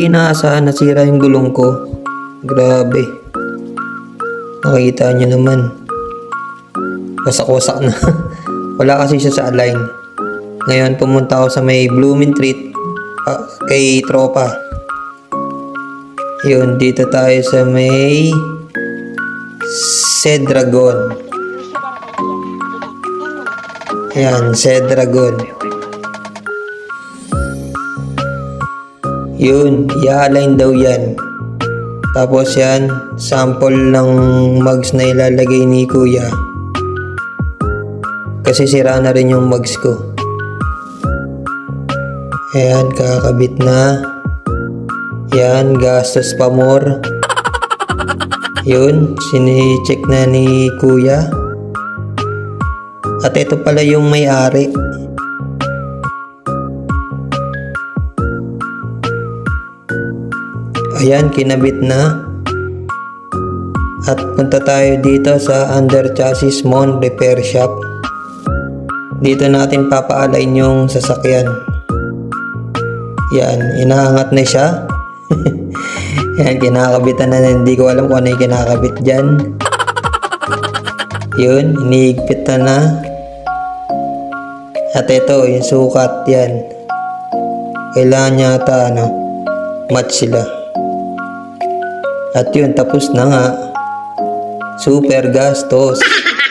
Di inaasahan nasira yung gulong ko. Grabe. Nakita nyo naman. Wasak-wasak na. Wala kasi siya sa align. Ngayon pumunta ako sa may Blooming Treat ah, kay Tropa. Yun, dito tayo sa may Sedragon. Ayan, Sedragon. Yun, i-align daw yan. Tapos yan, sample ng mugs na ilalagay ni Kuya. Kasi sira na rin yung mugs ko. Ayan, kakabit na. Yan, gastos pa more. Yun, sini-check na ni Kuya. At ito pala yung may-ari. Ayan, kinabit na. At punta tayo dito sa Under Chassis Mon Repair Shop. Dito natin papaalign yung sasakyan. Yan, inaangat na siya. Yan, kinakabitan na. Hindi ko alam kung ano yung kinakabit dyan. Yun, iniigpit na na. At ito, yung sukat yan. Kailangan yata, ano, match sila. At yun, tapos na nga. Super gastos.